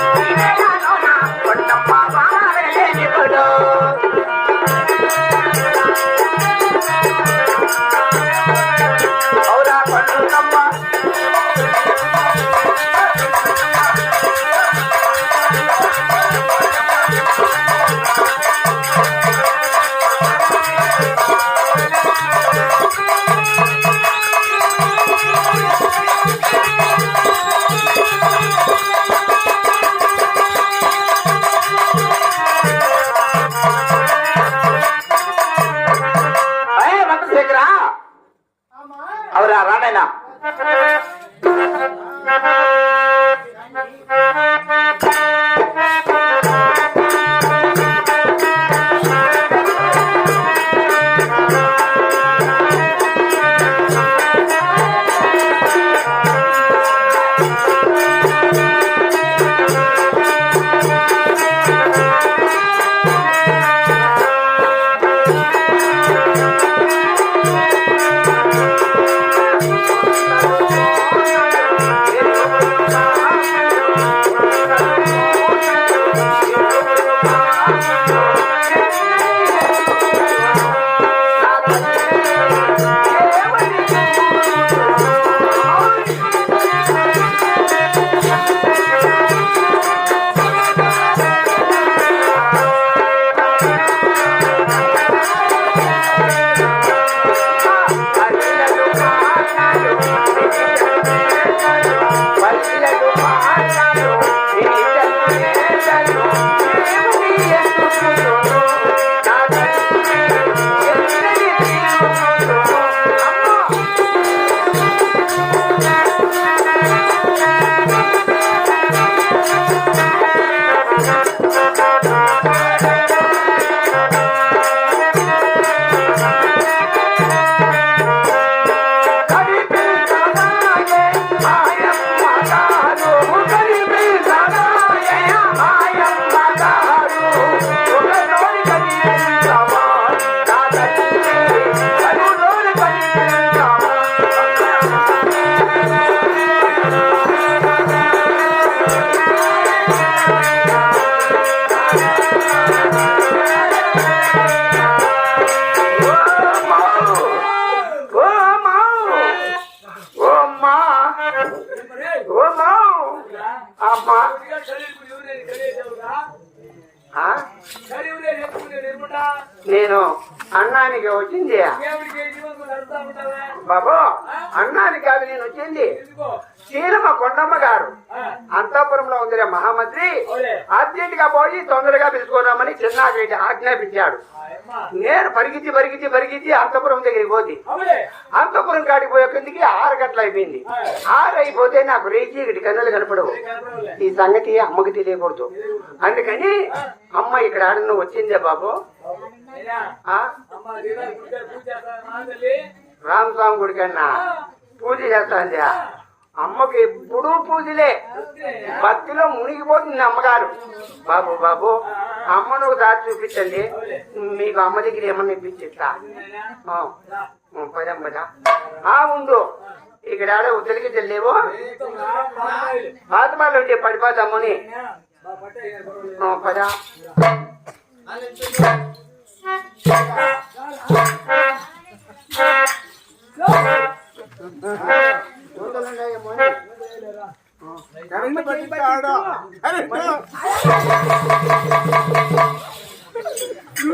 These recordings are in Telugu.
Thank you. నేను అన్నానికి వచ్చింది. బాబు అన్నానికి అవి నేను వచ్చింది. చీలమ కొండమ్మ గారు. అంతఃపురంలో ఉందిరే మహామంత్రి. అర్జెంట్గా పోయి తొందరగా పిలుచుకోరామని చిన్నారెడ్డి ఆజ్ఞాపించాడు. నేను పరిగెత్తి పరిగెత్తి పరిగెత్తి అంతపురం దగ్గరికి పోతే అంతపురం కాడికి పోయే కిందికి ఆరు గంటలు అయిపోయింది. ఆరు అయిపోతే నాకు రేచి ఇక్కడి కన్నులు కనపడవు. ఈ సంగతి అమ్మకి తెలియకూడదు. అందుకని అమ్మ ఇక్కడ ఆడను వచ్చిందే బాబు. రామస్వామి గుడికి అన్నా పూజ చేస్తాంది. అమ్మకి ఎప్పుడూ పూజలే. భక్తిలో మునిగిపోతుంది అమ్మగారు. బాబు బాబు అమ్మను ఒకసారి చూపించండి. మీకు అమ్మ దగ్గర ఏమన్నా ఇప్పించిస్తా. పదం పద. ఆ ఉండు. ఇక్కడ ఆడ ఉత్తలికి చెల్లేవు పాతమాలు ఉంటే పడిపోతామని ఆ, పద చూడాలండి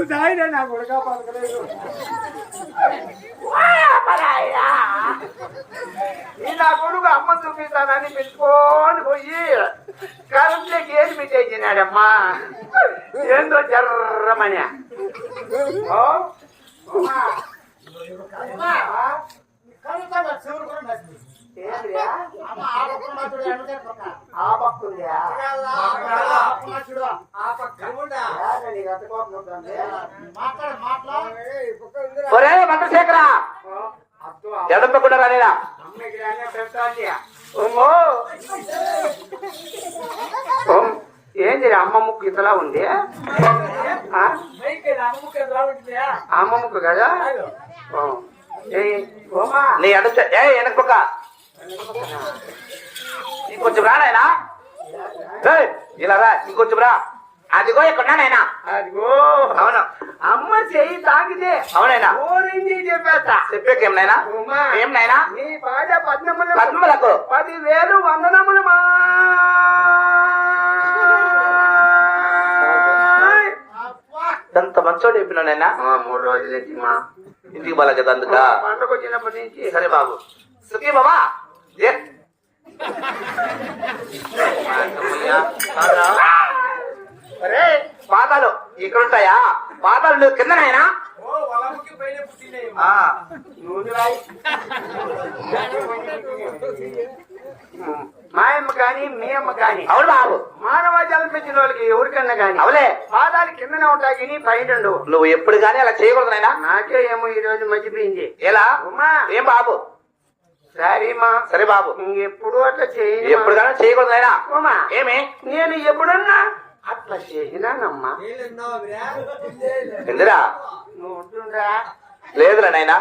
నువ్వు తాగినా నా కొడుక పలకలేదు ఈ నా కొడుకు అమ్మ చూపిస్తానని పిలుచుకొని పోయి కరెంట్లోకి ఏది పెట్టేసినాడమ్మా ఏందో జర్రమని. అమ్మా. ఏందిరా? ఆ పక్క. ఒరే మంత్రశేఖర ఎడంపకుండా రాలేదా అమ్మకి రానే ఏంది అమ్మ ముక్కు ఇంతలా ఉంది? అమ్మ ముక్కు కదా? ఓ. ఓమా. నీ ఎడ ఏ వెనకొక నీకు కొంచెం రానాయనా ఏయ్, ఇలా రా ఇంకొంచెం రా. అదిగో ఇక్కడ నాయనా. అదిగో. అవును. అమ్మ చెయ్యి తాకితే అవునైనా ఓరింది చెప్పేస్తా. చెప్పేకేం నాయనా? ఉమా, ఏం నాయనా? నీ పాద పద్మములు పద్మలకు పదివేలు వందనములు మా. ఎంత మంచోడు చెప్పిన నాయనా? ఆ, మూడు రోజుల మా. ఇంటికి బాగా కదా అందుక. పంటకు వచ్చినప్పటి నుంచి. సరే బాబు. సుఖీ బాబా ఏ? పాదాలు ఇక్కడ ఉంటాయా పాదాలు నువ్వు కింద నాయనా. మా అమ్మ కానీ మీ అమ్మ కానీ. అవును బాబు. మానవ జన్మించిన వాళ్ళకి ఎవరికన్నా కానీ అవులే. పాదాలు కిందనే ఉంటాయి కానీ పైన నువ్వు ఎప్పుడు కానీ అలా చేయకూడదు నాయనా. నాకే ఏమో ఈ రోజు మర్చిపోయింది ఎలా? ఉమ్మా. ఏం బాబు? సరే మా. సరే బాబు. ఎప్పుడు అట్లా చేయి ఎప్పుడు కానీ చేయకూడదు నాయనా. ఉమ్మా. ఏమి? నేను ఎప్పుడన్నా అట్లా చేసినానమ్మా ఎందురా నువ్వు లేదురా నాయనా.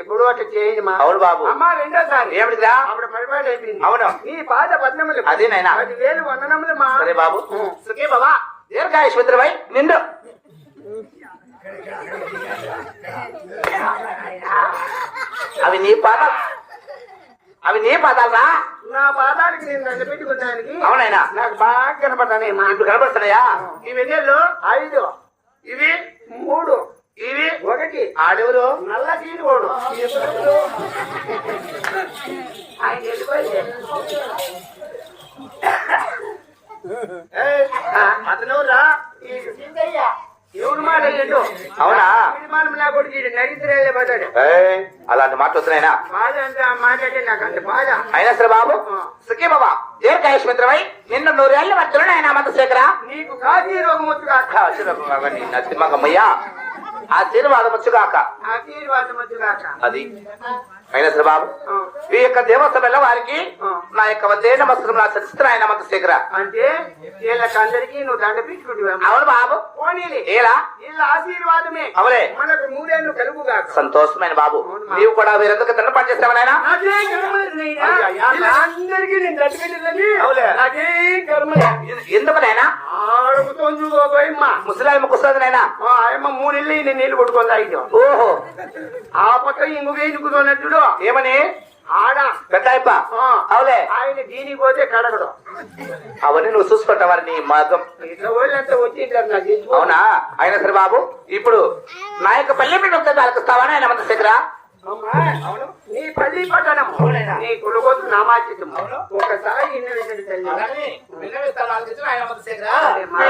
ఎప్పుడు అట్లా చేయదు మా అవును బాబు. అమ్మా రెండోసారి. ఏమిటిరా అప్పుడు పరిపాటి అయిపోయింది. అవును. నీ పాద పద్మములు. అదే నాయనా. పదివేలు వందనములు మా సరే బాబు. సుఖీ బాబా. దీర్ఘాయుష్మిత్రమై నిండు. అవి నీ పాదాలు అవి నీ పాదాలరా? నా పాదాలకి నేను దండ పెట్టుకున్నానికి అవునాయనా? నాకు బాగా కనపడతానే మా ఇప్పుడు కనబడుతున్నాయా ఇవి ఎన్నెళ్ళు ఐదు ఇవి మూడు ఇవి ఒకటి. ఆడెవరు? నల్ల తీరుకోడు ఆయన వెళ్ళిపోయింది అతనురా ఈ సింగయ్య. ఎవరు మాట ఏంటో అవునా? అలాంటి మాట వస్తున్నాయినా? అయినా సరే బాబు సుఖీ బాబా దీర్ఘాయుష్మిత్రమై నిన్ను నూరేళ్ళ మధ్యలో ఆయన మంతశేఖర నీకు కాఫీ రోగం వచ్చు తీరువాదం వచ్చుగాక ఆ తీరువాసం వచ్చు కాక. అది. అయినా సరే బాబు. ఈ యొక్క దేవస్థల వారికి. నా యొక్క వందే నమస్కారం నా చరిత్ర ఆయన మంతశేఖర అంటే వీళ్ళకందరికీ నువ్వు దండ పీచుకుంటున్నావు అవును బాబు. వీళ్ళ ఆశీర్వాదమే. అవులే మనకు మూడేళ్ళు కలుగుగాక సంతోషమైన బాబు. నీవు కూడా వీరందుకు దండ పని చేస్తావా నాయనా? అదే కర్మలైనా అందరికీ నేను ఎందుకు నాయనా? చూకోయమ్మ ముసలాయమ్మ కుస్తుంది నాయనా? నేను నీళ్ళు కొట్టుకొని ఓహో. ఆ పక్క ఏమని? ఆడ. పెద్దాయప్ప ఆ. అవులే. ఆయన దీనికి పోతే కడగడు. అవన్నీ నువ్వు చూసుకుంటావని నీ మార్గం. అవునా? అయినా సరే బాబు ఇప్పుడు నా యొక్క పల్లె మీద ఉంటే వాళ్ళకిస్తావా ఆయన మంతశేఖర అమ్మా, నీ పల్లి పట్టణం నీ కొడుకోతు నామాచితం ఒకసారి ఇన్న విషయం అమ్మా.